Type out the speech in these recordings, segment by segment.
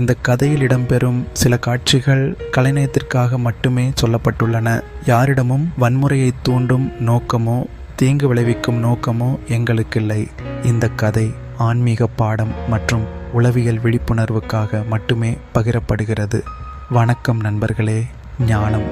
இந்த கதையில் இடம்பெறும் சில காட்சிகள் கலைநயத்திற்காக மட்டுமே சொல்லப்பட்டுள்ளன. யாரிடமும் வன்முறையை தூண்டும் நோக்கமோ தீங்கு விளைவிக்கும் நோக்கமோ எங்களுக்கில்லை. இந்த கதை ஆன்மீக பாடம் மற்றும் உளவியல் விழிப்புணர்வுக்காக மட்டுமே பகிரப்படுகிறது. வணக்கம் நண்பர்களே ஞானம்.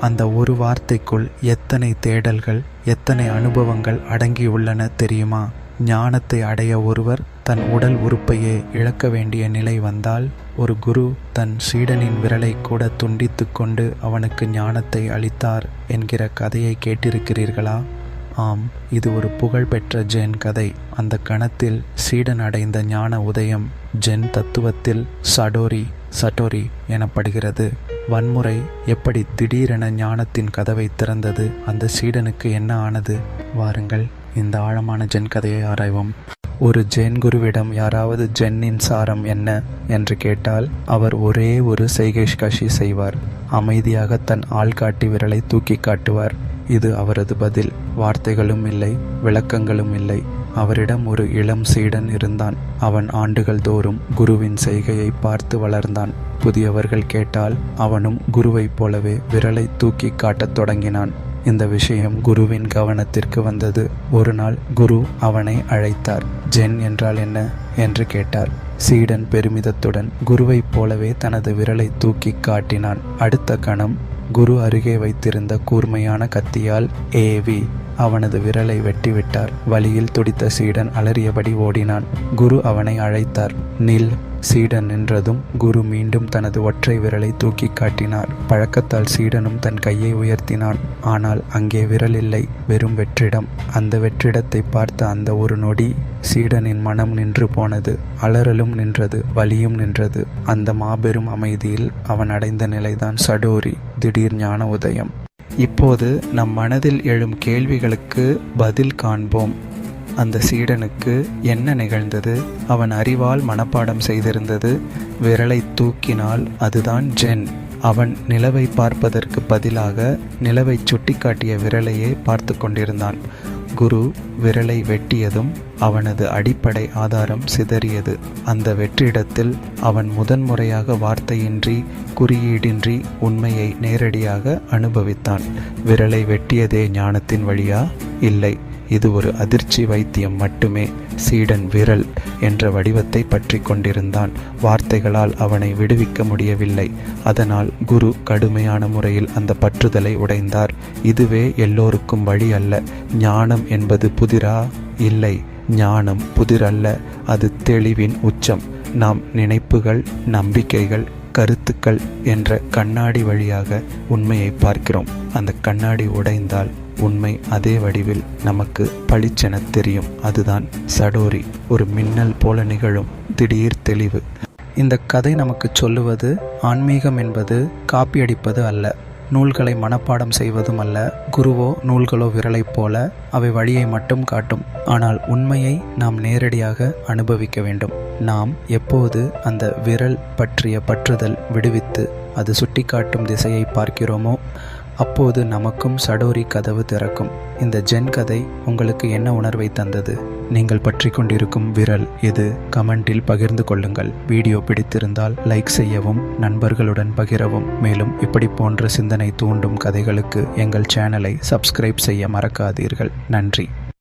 அந்த ஒரு வார்த்தைக்குள் எத்தனை தேடல்கள் எத்தனை அனுபவங்கள் அடங்கியுள்ளன தெரியுமா? ஞானத்தை அடைய ஒருவர் தன் உடல் உறுப்பையே இழக்க வேண்டிய நிலை வந்தால் ஒரு குரு தன் சீடனின் விரலை கூட துண்டித்து கொண்டு அவனுக்கு ஞானத்தை அளித்தார் என்கிற கதையை கேட்டிருக்கிறீர்களா? ஆம் இது ஒரு புகழ்பெற்ற ஜென் கதை. அந்த கணத்தில் சீடன் அடைந்த ஞான உதயம் ஜென் தத்துவத்தில் சடோரி சட்டோரி எனப்படுகிறது. வன்முறை எப்படி திடீரென ஞானத்தின் கதவை திறந்தது? அந்த சீடனுக்கு என்ன ஆனது? வாருங்கள். இந்த ஆழமான ஜென் கதையை ஆராய்வோம். ஒரு ஜென் குருவிடம் யாராவது ஜென்னின் சாரம் என்ன? என்று கேட்டால் அவர் ஒரே ஒரு செய்கை கஷி செய்வார். அமைதியாக தன் ஆள்காட்டி விரலை தூக்கி காட்டுவார். இது அவரது பதில். வார்த்தைகளும் இல்லை விளக்கங்களும் இல்லை. அவரிடம் ஒரு இளம் சீடன் இருந்தான். அவன் ஆண்டுகள் தோறும் குருவின் செய்கையை பார்த்து வளர்ந்தான். புதியவர்கள் கேட்டால் அவனும் குருவைப் போலவே விரலை தூக்கி காட்டத் தொடங்கினான். இந்த விஷயம் குருவின் கவனத்திற்கு வந்தது. ஒரு நாள் குரு அவனை அழைத்தார். ஜென் என்றால் என்ன? என்று கேட்டார். சீடன் பெருமிதத்துடன் குருவைப் போலவே தனது விரலை தூக்கி காட்டினான். அடுத்த கணம் குரு அருகே வைத்திருந்த கூர்மையான கத்தியால் ஏவி அவனது விரலை வெட்டிவிட்டார். வழியில் துடித்த சீடன் அலறியபடி ஓடினான். குரு அவனை அழைத்தார். நில். சீடன் நின்றதும் குரு மீண்டும் தனது ஒற்றை விரலை தூக்கி காட்டினார். பழக்கத்தால் சீடனும் தன் கையை உயர்த்தினான். ஆனால் அங்கே விரல் இல்லை. வெறும் வெற்றிடம். அந்த வெற்றிடத்தை பார்த்த அந்த ஒரு நொடி சீடனின் மனம் நின்று போனது. அலறலும் நின்றது. வலியும் நின்றது. அந்த மாபெரும் அமைதியில் அவன் அடைந்த நிலைதான் சடோரி. திடீர் ஞான உதயம் இப்போது நம் மனதில் எழும் கேள்விகளுக்கு பதில் காண்போம். அந்த சீடனுக்கு என்ன நிகழ்ந்தது? அவன் அறிவால் மனப்பாடம் செய்திருந்தது. விரலை தூக்கினால் அதுதான் ஜென். அவன் நிலவை பார்ப்பதற்கு பதிலாக நிலவை சுட்டிக்காட்டிய விரலையே பார்த்து கொண்டிருந்தான். குரு விரலை வெட்டியதும் அவனது அடிப்படை ஆதாரம் சிதறியது. அந்த வெற்றிடத்தில் அவன் முதன்முறையாக வார்த்தையின்றி குறியீடின்றி உண்மையை நேரடியாக அனுபவித்தான். விரலை வெட்டியதே ஞானத்தின் வழியா? இல்லை. இது ஒரு அதிர்ச்சி வைத்தியம் மட்டுமே. சீடன் விரல் என்ற வடிவத்தை பற்றி கொண்டிருந்தான். வார்த்தைகளால் அவனை விடுவிக்க முடியவில்லை. அதனால் குரு கடுமையான முறையில் அந்த பற்றுதலை உடைந்தார். இதுவே எல்லோருக்கும் வழி அல்ல. ஞானம் என்பது புதிரா? இல்லை. ஞானம் புதிரல்ல. அது தெளிவின் உச்சம். நாம் நினைப்புகள் நம்பிக்கைகள் கருத்துக்கள் என்ற கண்ணாடி வழியாக உண்மையை பார்க்கிறோம். அந்த கண்ணாடி உடைந்தால் உண்மை அதே வடிவில் நமக்கு பளிச்சென தெரியும். அதுதான் சடோரி. ஒரு மின்னல் போல நிகழும். திடீர் தெளிவு. இந்த கதை நமக்கு சொல்லுவது ஆன்மீகம் என்பது காப்பியடிப்பது அல்ல. நூல்களை மனப்பாடம் செய்வதும் அல்ல. குருவோ நூல்களோ விரலைப் போல அவை வழியை மட்டும் காட்டும். ஆனால் உண்மையை நாம் நேரடியாக அனுபவிக்க வேண்டும். நாம் எப்போது அந்த விரல் பற்றிய பற்றுதல் விடுவித்து அது சுட்டிக்காட்டும் திசையை பார்க்கிறோமோ அப்போது நமக்கும் சடோரி கதவு திறக்கும். இந்த ஜென் கதை உங்களுக்கு என்ன உணர்வை தந்தது? நீங்கள் பற்றி கொண்டிருக்கும் விரல் இது கமெண்டில் பகிர்ந்து கொள்ளுங்கள். வீடியோ பிடித்திருந்தால் லைக் செய்யவும் நண்பர்களுடன் பகிரவும். மேலும் இப்படி போன்ற சிந்தனை தூண்டும் கதைகளுக்கு எங்கள் சேனலை சப்ஸ்கிரைப் செய்ய மறக்காதீர்கள். நன்றி.